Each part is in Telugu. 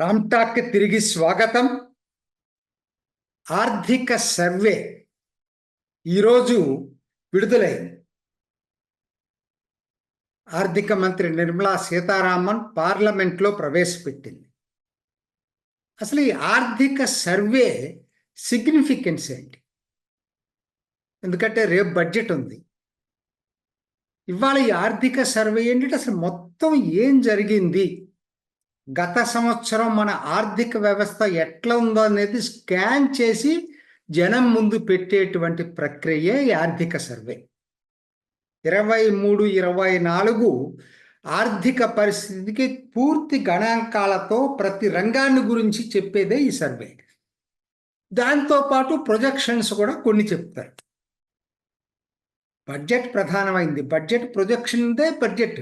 రామ్టాక్ తిరిగి స్వాగతం. ఆర్థిక సర్వే ఈరోజు విడుదలైంది. ఆర్థిక మంత్రి నిర్మలా సీతారామన్ పార్లమెంట్లో ప్రవేశపెట్టింది. అసలు ఈ ఆర్థిక సర్వే సిగ్నిఫికెన్స్ ఏంటి? ఎందుకంటే రేపు బడ్జెట్ ఉంది. ఇవాళ ఈ ఆర్థిక సర్వే ఏంటంటే అసలు మొత్తం ఏం జరిగింది? గత సంవత్సరం మన ఆర్థిక వ్యవస్థ ఎట్లా ఉందో అనేది స్కాన్ చేసి జనం ముందు పెట్టేటువంటి ప్రక్రియే ఈ ఆర్థిక సర్వే ఇరవై మూడు ఇరవై నాలుగు ఆర్థిక పరిస్థితికి పూర్తి గణాంకాలతో ప్రతి రంగాన్ని గురించి చెప్పేదే ఈ సర్వే దాంతోపాటు ప్రొజెక్షన్స్ కూడా కొన్ని చెప్తారు. బడ్జెట్ ప్రధానమైంది. బడ్జెట్ ప్రొజెక్షన్దే బడ్జెట్.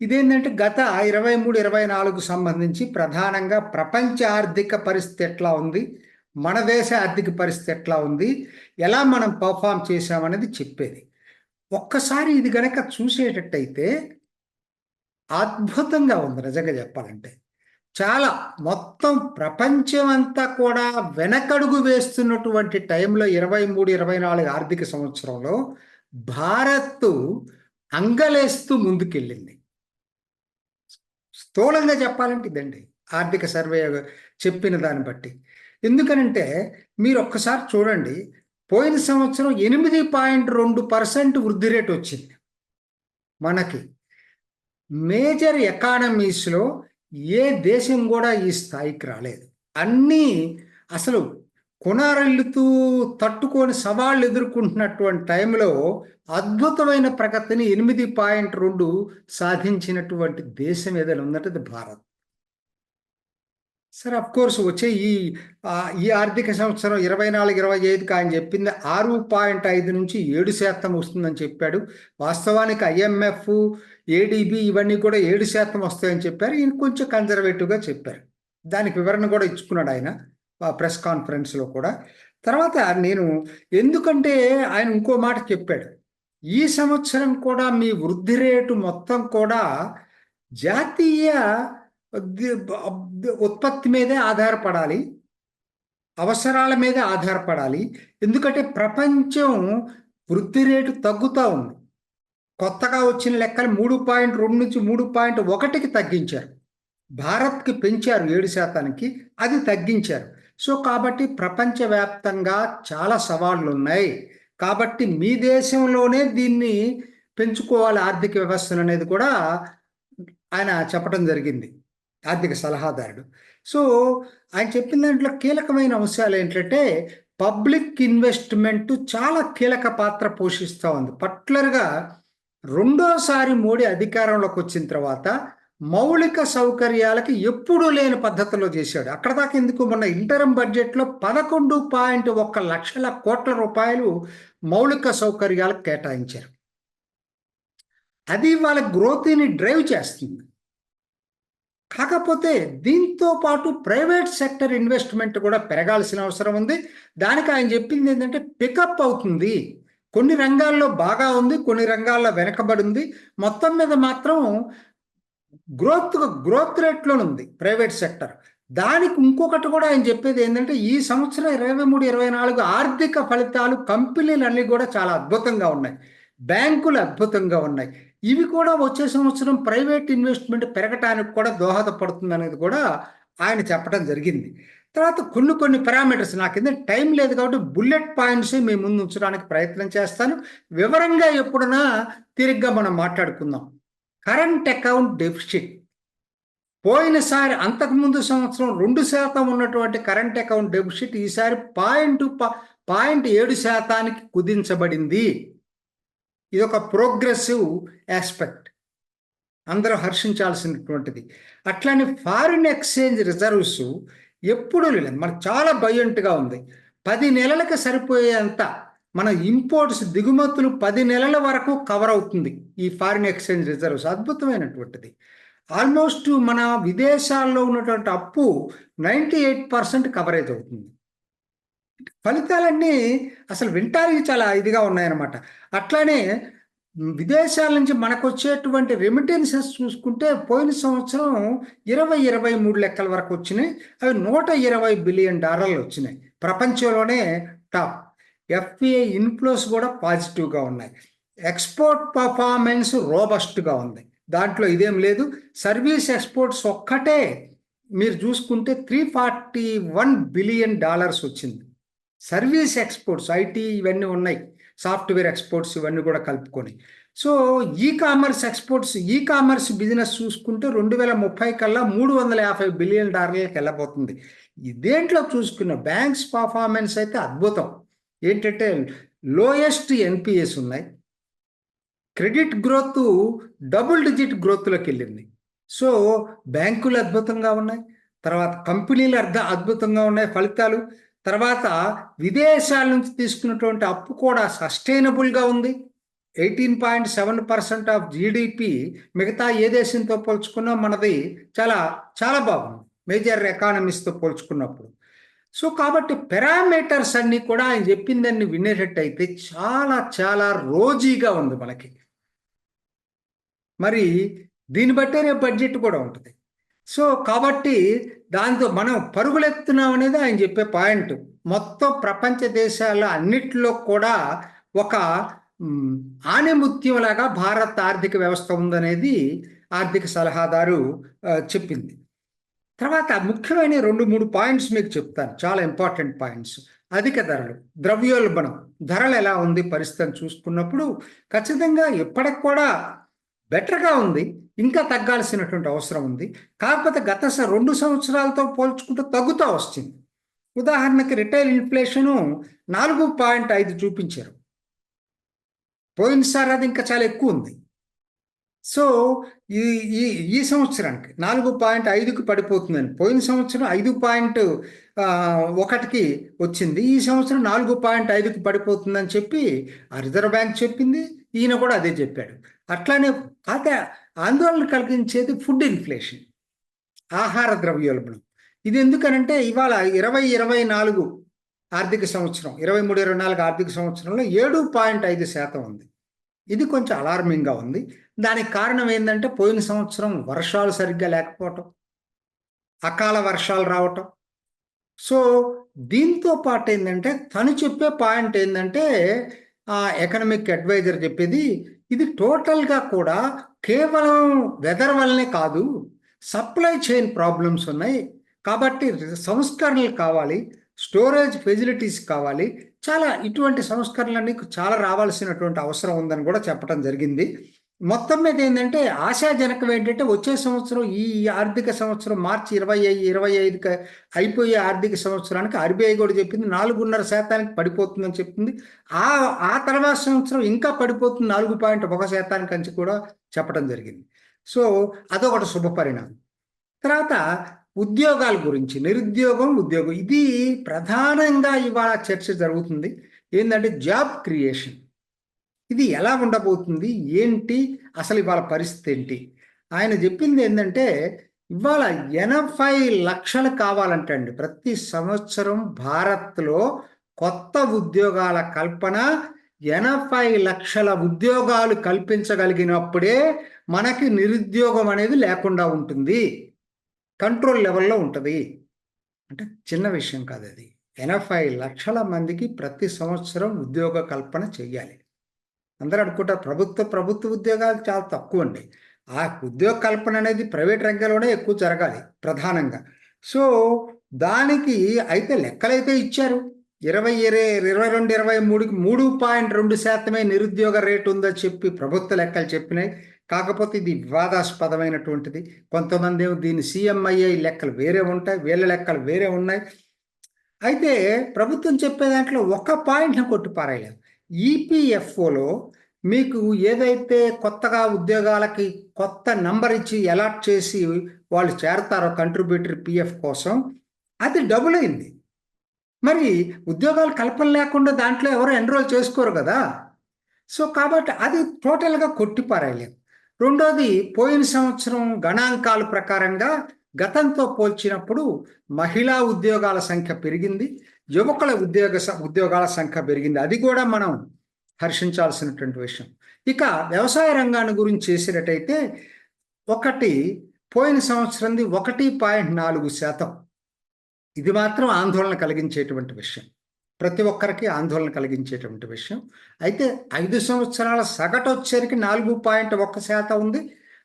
ఇదేంటంటే గత ఇరవై మూడు ఇరవై నాలుగు సంబంధించి ప్రధానంగా ప్రపంచ ఆర్థిక పరిస్థితి ఎట్లా ఉంది? మన దేశ ఆర్థిక పరిస్థితి ఎట్లా ఉంది? ఎలా మనం పర్ఫామ్ చేసామనేది చెప్పేది. ఒక్కసారి ఇది గనక చూసేటట్టయితే అద్భుతంగా ఉంది నిజంగా చెప్పాలంటే. చాలా మొత్తం ప్రపంచం అంతా కూడా వెనకడుగు వేస్తున్నటువంటి టైంలో ఇరవై మూడు ఇరవై నాలుగు ఆర్థిక సంవత్సరంలో భారత్ అంగలేస్తూ ముందుకెళ్ళింది. స్థూలంగా చెప్పాలంటే ఇదండి. ఆర్థిక సర్వే చెప్పిన దాన్ని బట్టి. ఎందుకనంటే మీరు ఒక్కసారి చూడండి. పోయిన సంవత్సరం ఎనిమిది పాయింట్ రెండు పర్సెంట్ వృద్ధి రేటు వచ్చింది. మనకి మేజర్ ఎకానమీస్లో ఏ దేశం కూడా ఈ స్థాయికి రాలేదు. అన్నీ అసలు కొనారెళ్ళుతూ తట్టుకొని సవాళ్ళు ఎదుర్కొంటున్నటువంటి టైంలో అద్భుతమైన ప్రగతిని ఎనిమిది పాయింట్ రెండు సాధించినటువంటి దేశం ఏదైనా ఉందంటే భారత్. సరే అఫ్ కోర్స్ వచ్చే ఈ ఈ ఆర్థిక సంవత్సరం ఇరవై నాలుగు ఇరవై ఐదుకి ఆయన చెప్పింది ఆరు పాయింట్ ఐదు నుంచి ఏడు శాతం వస్తుందని చెప్పాడు. వాస్తవానికి ఐఎంఎఫ్ ఏడిబి ఇవన్నీ కూడా ఏడు శాతం వస్తాయని చెప్పారు. ఈయన కొంచెం కన్జర్వేటివ్గా చెప్పారు. దానికి వివరణ కూడా ఇచ్చుకున్నాడు ఆయన. ప్రెస్ కాన్ఫరెన్స్లో కూడా. తర్వాత నేను ఎందుకంటే ఆయన ఇంకో మాట చెప్పాడు. ఈ సంవత్సరం కూడా మీ వృద్ధి రేటు మొత్తం కూడా జాతీయ ఉత్పత్తి మీదే ఆధారపడాలి. అవసరాల మీదే ఆధారపడాలి. ఎందుకంటే ప్రపంచం వృద్ధి రేటు తగ్గుతూ ఉంది. కొత్తగా వచ్చిన లెక్కలు మూడు పాయింట్ రెండు నుంచి మూడు పాయింట్ ఒకటికి తగ్గించారు. భారత్కి పెంచారు ఏడు శాతానికి అది తగ్గించారు. సో కాబట్టి ప్రపంచవ్యాప్తంగా చాలా సవాళ్ళు ఉన్నాయి కాబట్టి మీ దేశంలోనే దీన్ని పెంచుకోవాలి ఆర్థిక వ్యవస్థను అనేది కూడా ఆయన చెప్పడం జరిగింది ఆర్థిక సలహాదారుడు. సో ఆయన చెప్పిన దాంట్లో కీలకమైన అంశాలు ఏంటంటే పబ్లిక్ ఇన్వెస్ట్మెంట్ చాలా కీలక పాత్ర పోషిస్తూ ఉంది. పర్టికులర్గా రెండోసారి మోడీ అధికారంలోకి వచ్చిన తర్వాత మౌలిక సౌకర్యాలకి ఎప్పుడూ లేని పద్ధతిలో చేశాడు. అక్కడ దాకా ఎందుకు? మొన్న ఇంటరం బడ్జెట్లో పదకొండు పాయింట్ ఒక్క లక్షల కోట్ల రూపాయలు మౌలిక సౌకర్యాలకు కేటాయించారు. అది వాళ్ళ గ్రోత్ని డ్రైవ్ చేస్తుంది. కాకపోతే దీంతో పాటు ప్రైవేట్ సెక్టర్ ఇన్వెస్ట్మెంట్ కూడా పెరగాల్సిన అవసరం ఉంది. దానికి ఆయన చెప్పింది ఏంటంటే పికప్ అవుతుంది. కొన్ని రంగాల్లో బాగా ఉంది కొన్ని రంగాల్లో వెనకబడి ఉంది. మొత్తం మీద మాత్రం గ్రోత్ గ్రోత్ రేట్లో ఉంది ప్రైవేట్ సెక్టర్. దానికి ఇంకొకటి కూడా ఆయన చెప్పేది ఏంటంటే ఈ సంవత్సరం ఇరవై మూడు ఇరవై నాలుగు ఆర్థిక ఫలితాలు కంపెనీలు అన్నీ కూడా చాలా అద్భుతంగా ఉన్నాయి. బ్యాంకులు అద్భుతంగా ఉన్నాయి. ఇవి కూడా వచ్చే సంవత్సరం ప్రైవేట్ ఇన్వెస్ట్మెంట్ పెరగటానికి కూడా దోహదపడుతుంది అనేది కూడా ఆయన చెప్పడం జరిగింది. తర్వాత కొన్ని కొన్ని పారామీటర్స్ నాకు కింద టైం లేదు కాబట్టి బుల్లెట్ పాయింట్స్ మీ ముందు ఉంచడానికి ప్రయత్నం చేస్తాను. వివరంగా ఎప్పుడైనా తిరిగ్గా మనం మాట్లాడుకుందాం. Current account deficit. పోయినసారి అంతకుముందు సంవత్సరం రెండు శాతం ఉన్నటువంటి కరెంట్ అకౌంట్ డెఫిషిట్ ఈసారి పాయింట్ పాయింట్ ఏడు శాతానికి కుదించబడింది. ఇది ఒక ప్రోగ్రెసివ్ ఆస్పెక్ట్. అందరూ హర్షించాల్సినటువంటిది. అట్లానే ఫారిన్ ఎక్స్చేంజ్ రిజర్వ్స్ ఎప్పుడూ లేదు మనకు చాలా బయోంట్గా ఉంది. పది నెలలకు సరిపోయేంత మన ఇంపోర్ట్స్ దిగుమతులు పది నెలల వరకు కవర్ అవుతుంది. ఈ ఫారిన్ ఎక్స్చేంజ్ రిజర్వ్స్ అద్భుతమైనటువంటిది. ఆల్మోస్ట్ మన విదేశాల్లో ఉన్నటువంటి అప్పు నైంటీ ఎయిట్ పర్సెంట్ కవరేజ్ అవుతుంది. ఫలితాలన్నీ అసలు వింటానికి చాలా ఇదిగా ఉన్నాయన్నమాట. అట్లానే విదేశాల నుంచి మనకు వచ్చేటువంటి రెమిటెన్సెస్ చూసుకుంటే పోయిన సంవత్సరం ఇరవై ఇరవై మూడు లెక్కల వరకు వచ్చినాయి. అవి నూట ఇరవై బిలియన్ డాలర్లు వచ్చినాయి. ప్రపంచంలోనే టాప్ ఎఫ్పిఐ ఇన్ఫ్లోస్ కూడా పాజిటివ్గా ఉన్నాయి. ఎక్స్పోర్ట్ పర్ఫార్మెన్స్ రోబస్ట్గా ఉంది. దాంట్లో ఇదేం లేదు. సర్వీస్ ఎక్స్పోర్ట్స్ ఒక్కటే మీరు చూసుకుంటే three forty one billion dollars వచ్చింది సర్వీస్ ఎక్స్పోర్ట్స్ ఐటీ ఇవన్నీ ఉన్నాయి. సాఫ్ట్వేర్ ఎక్స్పోర్ట్స్ ఇవన్నీ కూడా కలుపుకొని. So e commerce exports e commerce business చూసుకుంటే రెండు వేల ముప్పై కల్లా మూడు వందల యాభై బిలియన్ డాలర్లకు వెళ్ళబోతుంది. దేంట్లో చూసుకున్న బ్యాంక్స్ పర్ఫార్మెన్స్ అయితే అద్భుతం. ఏంటంటే లోయెస్ట్ ఎన్పిఎస్ ఉన్నాయి. క్రెడిట్ గ్రోత్ డబుల్ డిజిట్ గ్రోత్లోకి వెళ్ళింది. సో బ్యాంకులు అద్భుతంగా ఉన్నాయి. తర్వాత కంపెనీలు అర్థ అద్భుతంగా ఉన్నాయి ఫలితాలు. తర్వాత విదేశాల నుంచి తీసుకున్నటువంటి అప్పు కూడా సస్టైనబుల్గా ఉంది. Eighteen point seven percent of GDP మిగతా ఏ దేశంతో పోల్చుకున్నా మనది చాలా చాలా బాగుంది. మేజర్ ఎకానమీస్తో పోల్చుకున్నప్పుడు. సో కాబట్టి పారామీటర్స్ అన్నీ కూడా ఆయన చెప్పిందని వినేటట్టయితే చాలా చాలా రోజీగా ఉంది మనకి. మరి దీన్ని బట్టే రేపు బడ్జెట్ కూడా ఉంటుంది. సో కాబట్టి దాంతో మనం పరుగులెత్తున్నాం అనేది ఆయన చెప్పే పాయింట్. మొత్తం ప్రపంచ దేశాల అన్నిటిలో కూడా ఒక ఆనిముత్యంలాగా భారత్ ఆర్థిక వ్యవస్థ ఉందనేది ఆర్థిక సలహాదారు చెప్పింది. తర్వాత ముఖ్యమైన రెండు మూడు పాయింట్స్ మీకు చెప్తాను. చాలా ఇంపార్టెంట్ పాయింట్స్ అధిక ధరలు ద్రవ్యోల్బణం. ధరలు ఎలా ఉంది పరిస్థితిని చూసుకున్నప్పుడు ఖచ్చితంగా ఇప్పటికి కూడా బెటర్గా ఉంది. ఇంకా తగ్గాల్సినటువంటి అవసరం ఉంది. కాకపోతే గత రెండు సంవత్సరాలతో పోల్చుకుంటూ తగ్గుతూ వస్తుంది. ఉదాహరణకి రిటైల్ ఇన్ఫ్లేషను నాలుగు పాయింట్ ఐదు చూపించారు. పోయినసారి అది ఇంకా చాలా ఎక్కువ ఉంది. సో ఈ ఈ ఈ సంవత్సరానికి నాలుగు పాయింట్ ఐదుకు పడిపోతుందని పోయిన సంవత్సరం ఐదు పాయింట్ ఒకటికి వచ్చింది. ఈ సంవత్సరం నాలుగు పాయింట్ ఐదుకి పడిపోతుందని చెప్పి ఆ రిజర్వ్ బ్యాంక్ చెప్పింది. ఈయన కూడా అదే చెప్పాడు. అట్లానే అదే ఆందోళన కలిగించేది ఫుడ్ ఇన్ఫ్లేషన్ ఆహార ద్రవ్యోల్బణం. ఇది ఎందుకనంటే ఇవాళ ఇరవై ఇరవై నాలుగు ఆర్థిక సంవత్సరం ఇరవై మూడు ఇరవై నాలుగు ఆర్థిక సంవత్సరంలో ఏడు పాయింట్ ఐదు శాతం ఉంది. ఇది కొంచెం అలార్మింగ్గా ఉంది. దానికి కారణం ఏంటంటే పోయిన సంవత్సరం వర్షాలు సరిగ్గా లేకపోవటం అకాల వర్షాలు రావటం. సో దీంతో పాటు ఏంటంటే తను చెప్పే పాయింట్ ఏంటంటే ఎకనమిక్ అడ్వైజర్ చెప్పేది ఇది టోటల్గా కూడా కేవలం వెదర్ వల్లనే కాదు సప్లై చైన్ ప్రాబ్లమ్స్ ఉన్నాయి. కాబట్టి సంస్కరణలు కావాలి స్టోరేజ్ ఫెసిలిటీస్ కావాలి చాలా ఇటువంటి సంస్కరణలన్నీ చాలా రావాల్సినటువంటి అవసరం ఉందని కూడా చెప్పడం జరిగింది. మొత్తం మీద ఏంటంటే ఆశాజనకం ఏంటంటే వచ్చే సంవత్సరం ఈ ఆర్థిక సంవత్సరం మార్చి ఇరవై ఐదు ఇరవై ఐదుకి అయిపోయే ఆర్థిక సంవత్సరానికి ఆర్బీఐ కూడా చెప్పింది. నాలుగున్నర శాతానికి పడిపోతుందని చెప్తుంది ఆ ఆ తర్వాత సంవత్సరం ఇంకా పడిపోతుంది నాలుగు పాయింట్ ఒక శాతానికి అంచి కూడా చెప్పడం జరిగింది. సో అదొకటి శుభ పరిణామం. తర్వాత ఉద్యోగాల గురించి నిరుద్యోగం ఉద్యోగం. ఇది ప్రధానంగా ఇవాళ చర్చ జరుగుతుంది. ఏంటంటే జాబ్ క్రియేషన్. ఇది ఎలా ఉండబోతుంది? ఏంటి? అసలు ఇవాళ పరిస్థితి ఏంటి? ఆయన చెప్పింది ఏంటంటే ఇవాళ ఎనభై లక్షలు కావాలంటండి. ప్రతి సంవత్సరం భారత్లో కొత్త ఉద్యోగాల కల్పన ఎనభై లక్షల ఉద్యోగాలు కల్పించగలిగినప్పుడే మనకి నిరుద్యోగం అనేది లేకుండా ఉంటుంది. కంట్రోల్ లెవెల్లో ఉంటుంది. అంటే చిన్న విషయం కాదు అది. ఎనభై లక్షల మందికి ప్రతి సంవత్సరం ఉద్యోగ కల్పన చెయ్యాలి. అందరూ అనుకుంటారు ప్రభుత్వ ప్రభుత్వ ఉద్యోగాలు చాలా తక్కువ అండి. ఆ ఉద్యోగ కల్పన అనేది ప్రైవేట్ రంగంలోనే ఎక్కువ జరగాలి ప్రధానంగా. సో దానికి అయితే లెక్కలైతే ఇచ్చారు. ఇరవై ఇరవై ఇరవై రెండు ఇరవై మూడుకి మూడు పాయింట్ రెండు శాతమే నిరుద్యోగ రేటు ఉందని చెప్పి ప్రభుత్వ లెక్కలు చెప్పినాయి. కాకపోతే ఇది వివాదాస్పదమైనటువంటిది. కొంతమంది ఏమో దీని సీఎంఐఐ లెక్కలు వేరే ఉంటాయి వీళ్ళ లెక్కలు వేరే ఉన్నాయి. అయితే ప్రభుత్వం చెప్పే దాంట్లో ఒక పాయింట్ని కొట్టిపారాయలేదు ఈపీఎఫ్ఓలో మీకు ఏదైతే కొత్తగా ఉద్యోగాలకి కొత్త నంబర్ ఇచ్చి అలాట్ చేసి వాళ్ళు చేరతారో కంట్రిబ్యూటరీ పిఎఫ్ కోసం అది డబుల్ అయింది. మరి ఉద్యోగాలు కల్పన లేకుండా దాంట్లో ఎవరు ఎన్రోల్ చేసుకోరు కదా. సో కాబట్టి అది టోటల్గా కొట్టిపారాయలేదు రెండోది పోయిన సంవత్సరం గణాంకాల ప్రకారంగా గతంతో పోల్చినప్పుడు మహిళా ఉద్యోగాల సంఖ్య పెరిగింది యువకుల ఉద్యోగ ఉద్యోగాల సంఖ్య పెరిగింది. అది కూడా మనం హర్షించాల్సినటువంటి విషయం. ఇక వ్యవసాయ రంగాన్ని గురించి చేసినట్టయితే ఒకటి పోయిన సంవత్సరంది ఒకటి పాయింట్ నాలుగు శాతం. ఇది మాత్రం ఆందోళన కలిగించేటువంటి విషయం. ప్రతి ఒక్కరికి ఆందోళన కలిగించేటువంటి విషయం. అయితే ఐదు సంవత్సరాల సగటు వచ్చేసరికి నాలుగు పాయింట్ ఒక్క శాతం ఉంది.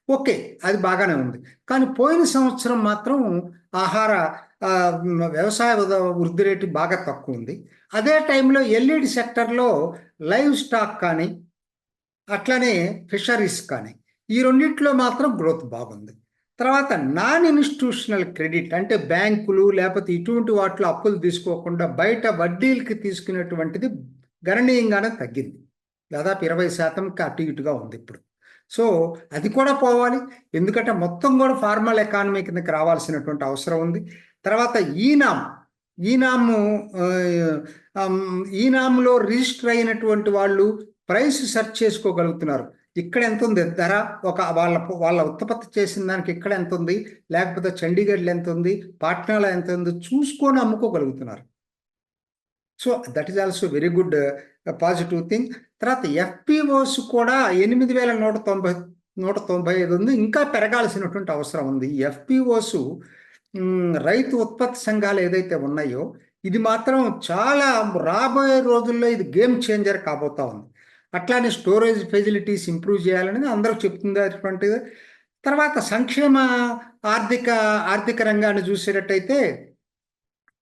ఓకే అది బాగానే ఉంది. కానీ పోయిన సంవత్సరం మాత్రం ఆహార వ్యవసాయ వృద్ధి రేటు బాగా తక్కువ ఉంది. అదే టైంలో ఎల్ఈడి సెక్టర్లో లైవ్ స్టాక్ కానీ అట్లనే ఫిషరీస్ కానీ ఈ రెండిట్లో మాత్రం గ్రోత్ బాగుంది. తర్వాత నాన్ ఇన్స్టిట్యూషనల్ క్రెడిట్ అంటే బ్యాంకులు లేకపోతే ఇటువంటి వాటిలో అప్పులు తీసుకోకుండా బయట వడ్డీలకి తీసుకునేటువంటిది గణనీయంగానే తగ్గింది. దాదాపు ఇరవై శాతంకి అటు ఇటుగా ఉంది ఇప్పుడు. సో అది కూడా పోవాలి. ఎందుకంటే మొత్తం కూడా ఫార్మల్ ఎకానమీ కిందకి రావాల్సినటువంటి అవసరం ఉంది. తర్వాత ఈనామ్ ఈనాము ఆ, ఈనాంలో రిజిస్టర్ అయినటువంటి వాళ్ళు ప్రైస్ సెర్చ్ చేసుకోగలుగుతున్నారు. ఇక్కడ ఎంత ఉంది ధర ఒక వాళ్ళ వాళ్ళ ఉత్పత్తి చేసిన దానికి ఇక్కడ ఎంత ఉంది లేకపోతే చండీగఢ్లో ఎంత ఉంది పాట్నాలో ఎంత ఉంది చూసుకొని అమ్ముకోగలుగుతున్నారు. So that is also very good positive thing తర్వాత ఎఫ్పిఓస్ కూడా ఎనిమిది వేల నూట తొంభై నూట తొంభై ఐదు ఉంది. ఇంకా పెరగాల్సినటువంటి అవసరం ఉంది. ఎఫ్పిఓస్ రైతు ఉత్పత్తి సంఘాలు ఏదైతే ఉన్నాయో ఇది మాత్రం చాలా రాబోయే రోజుల్లో ఇది గేమ్ చేంజర్ కాబోతా ఉంది. అట్లానే స్టోరేజ్ ఫెసిలిటీస్ ఇంప్రూవ్ చేయాలనేది అందరూ చెప్తుంది అటువంటిది తర్వాత సంక్షేమ ఆర్థిక ఆర్థిక రంగాన్ని చూసేటట్టయితే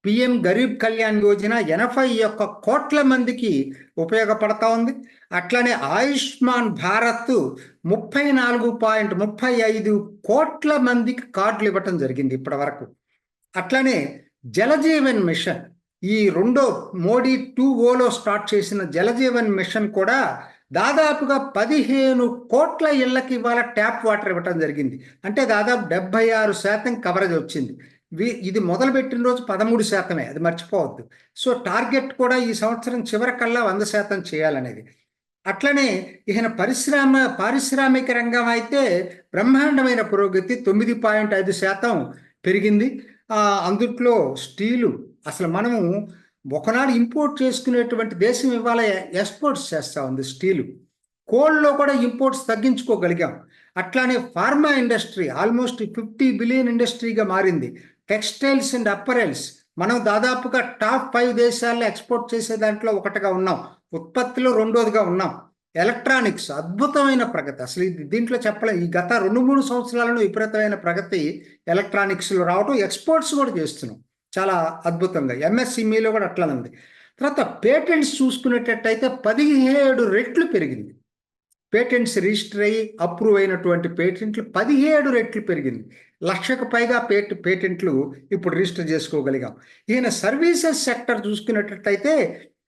పిఎం గరీబ్ కళ్యాణ్ యోజన ఎనభై ఒక్క కోట్ల మందికి ఉపయోగపడతా ఉంది. అట్లానే ఆయుష్మాన్ భారత్ ముప్పై నాలుగు పాయింట్ ముప్పై ఐదు కోట్ల మందికి కార్డులు ఇవ్వటం జరిగింది ఇప్పటి వరకు. అట్లానే జలజీవన్ మిషన్ ఈ రెండో మోడీ టూ ఓలో స్టార్ట్ చేసిన జలజీవన్ మిషన్ కూడా దాదాపుగా పదిహేను కోట్ల ఇళ్ళకి ఇవాళ ట్యాప్ వాటర్ ఇవ్వటం జరిగింది. అంటే దాదాపు డెబ్బై ఆరు శాతం కవరేజ్ వచ్చింది. ఇది మొదలుపెట్టిన రోజు పదమూడు శాతమే అది మర్చిపోవద్దు. సో టార్గెట్ కూడా ఈ సంవత్సరం చివరికల్లా వంద శాతం చేయాలనేది. అట్లనే ఈయన పరిశ్రమ పారిశ్రామిక రంగం అయితే బ్రహ్మాండమైన పురోగతి తొమ్మిది పాయింట్ ఐదు శాతం పెరిగింది. అందుట్లో స్టీలు అసలు మనము ఒకనాడు ఇంపోర్ట్ చేసుకునేటువంటి దేశం ఇవాళ ఎక్స్పోర్ట్స్ చేస్తూ ఉంది స్టీలు. కోల్డ్లో కూడా ఇంపోర్ట్స్ తగ్గించుకోగలిగాం. అట్లానే pharma industry almost fifty billion ఇండస్ట్రీగా మారింది. Textiles and apparels. మనం దాదాపుగా టాప్ ఫైవ్ దేశాల్లో ఎక్స్పోర్ట్ చేసే దాంట్లో ఒకటిగా ఉన్నాం. ఉత్పత్తిలో రెండోదిగా ఉన్నాం. ఎలక్ట్రానిక్స్ అద్భుతమైన ప్రగతి. అసలు ఇది దీంట్లో చెప్పలే ఈ గత రెండు మూడు సంవత్సరాలను విపరీతమైన ప్రగతి ఎలక్ట్రానిక్స్లో రావడం ఎక్స్పోర్ట్స్ కూడా చేస్తున్నాం. చాలా అద్భుతంగా. ఎంఎస్ఎంఈలో కూడా అట్లానే ఉంది తర్వాత పేటెంట్స్ చూసుకునేటట్టయితే పదిహేడు రెట్లు పెరిగింది. పేటెంట్స్ రిజిస్టర్ అయ్యి అప్రూవ్ అయినటువంటి పేటెంట్లు పదిహేడు రెట్లు పెరిగింది. లక్షకు పైగా పేట పేటెంట్లు ఇప్పుడు రిజిస్టర్ చేసుకోగలిగాం. ఈయన సర్వీసెస్ సెక్టర్ చూసుకునేటట్టయితే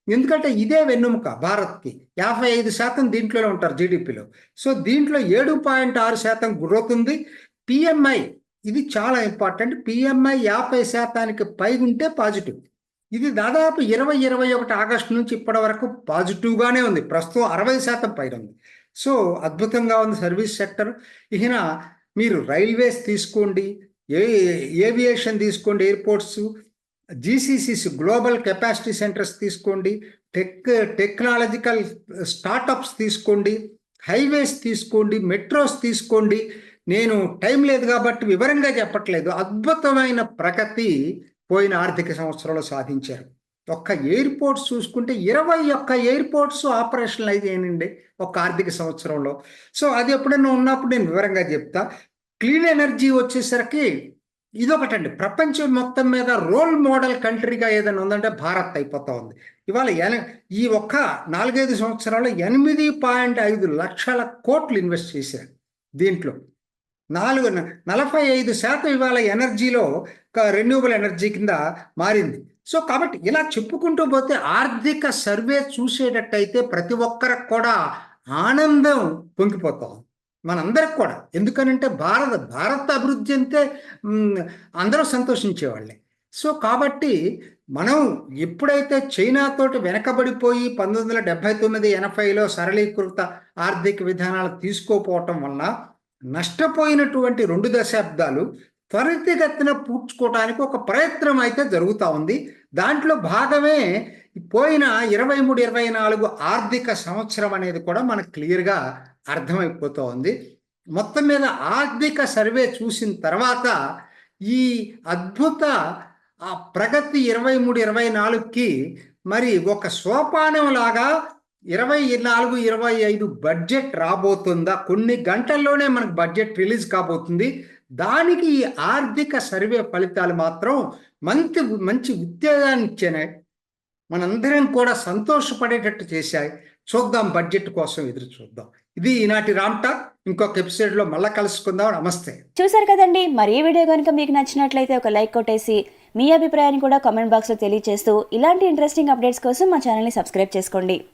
ఎందుకంటే ఇదే వెన్నెముక భారత్కి. యాభై ఐదు శాతం దీంట్లోనే ఉంటారు జీడిపిలో సో దీంట్లో ఏడు పాయింట్ ఆరు శాతం గ్రోత్ ఉంది. పిఎంఐ ఇది చాలా ఇంపార్టెంట్ పిఎంఐ యాభై శాతానికి పైగుంటే పాజిటివ్ ఇది దాదాపు ఇరవై ఇరవై ఒకటి ఆగస్టు నుంచి ఇప్పటి వరకు పాజిటివ్గానే ఉంది. ప్రస్తుతం అరవై శాతం పైన ఉంది సో అద్భుతంగా ఉంది సర్వీస్ సెక్టర్. ఇక మీరు రైల్వేస్ తీసుకోండి ఏ ఏవియేషన్ తీసుకోండి airports GCCs global capacity centers తీసుకోండి టెక్ టెక్నాలజికల్ స్టార్టప్స్ తీసుకోండి హైవేస్ తీసుకోండి మెట్రోస్ తీసుకోండి నేను టైం లేదు కాబట్టి వివరంగా చెప్పట్లేదు. అద్భుతమైన ప్రగతి పోయిన ఆర్థిక సంవత్సరంలో సాధించారు. ఒక్క ఎయిర్పోర్ట్స్ చూసుకుంటే ఇరవై ఒక్క ఎయిర్పోర్ట్స్ ఆపరేషనల్ అయితేనండి ఒక ఆర్థిక సంవత్సరంలో. సో అది ఎప్పుడైనా ఉన్నప్పుడు నేను వివరంగా చెప్తా. క్లీన్ ఎనర్జీ వచ్చేసరికి ఇదొకటండి. ప్రపంచం మొత్తం మీద రోల్ మోడల్ కంట్రీగా ఏదైనా ఉందంటే భారత్ అయిపోతా ఉంది. ఇవాళ ఎన ఈ ఒక్క నాలుగైదు సంవత్సరాల్లో ఎనిమిది పాయింట్ ఐదు లక్షల కోట్లు ఇన్వెస్ట్ చేశారు దీంట్లో. నాలుగు నలభై ఐదు శాతం ఇవాళ ఎనర్జీలో రెన్యూబుల్ ఎనర్జీ కింద మారింది. సో కాబట్టి ఇలా చెప్పుకుంటూ పోతే ఆర్థిక సర్వే చూసేటట్టయితే ప్రతి ఒక్కరికి కూడా ఆనందం పొంగిపోతాం మనందరికి కూడా. ఎందుకనంటే భారత భారత అభివృద్ధి అంటే అందరూ సంతోషించేవాళ్ళే. సో కాబట్టి మనం ఎప్పుడైతే చైనాతోటి వెనకబడిపోయి పంతొమ్మిది వందల డెబ్బై తొమ్మిది ఎనభైలో సరళీకృత ఆర్థిక విధానాలు తీసుకోపోవటం వలన నష్టపోయినటువంటి రెండు దశాబ్దాలు త్వరితగతిన పూడ్చుకోవడానికి ఒక ప్రయత్నం అయితే జరుగుతూ ఉంది. దాంట్లో భాగమే పోయిన ఇరవై మూడు ఇరవై నాలుగు ఆర్థిక సంవత్సరం అనేది కూడా మనకు క్లియర్గా అర్థమైపోతూ ఉంది. మొత్తం మీద ఆర్థిక సర్వే చూసిన తర్వాత ఈ అద్భుత ఆ ప్రగతి ఇరవై మూడు ఇరవై నాలుగుకి మరి ఒక సోపానం లాగా ఇరవై నాలుగు ఇరవై ఐదు బడ్జెట్ రాబోతుందా? కొన్ని గంటల్లోనే మనకు బడ్జెట్ రిలీజ్ కాబోతుంది. దానికి ఈ ఆర్థిక సర్వే ఫలితాలు మాత్రం మంచి మంచి ఉత్తేజాన్ని ఇచ్చాయి మనందరం కూడా సంతోషపడేటట్టు చేశాయి. చూద్దాం బడ్జెట్ కోసం ఎదురు చూద్దాం. ఇది ఈనాటి రామ్ ఇంకొక ఎపిసోడ్లో మళ్ళీ కలుసుకుందాం. నమస్తే. చూసారు కదండి. మరి వీడియో కనుక మీకు నచ్చినట్లయితే ఒక లైక్ కొట్టేసి మీ అభిప్రాయాన్ని కూడా కామెంట్ బాక్స్లో తెలియజేస్తూ ఇలాంటి ఇంట్రెస్టింగ్ అప్డేట్స్ కోసం మా ఛానల్ని సబ్స్క్రైబ్ చేసుకోండి.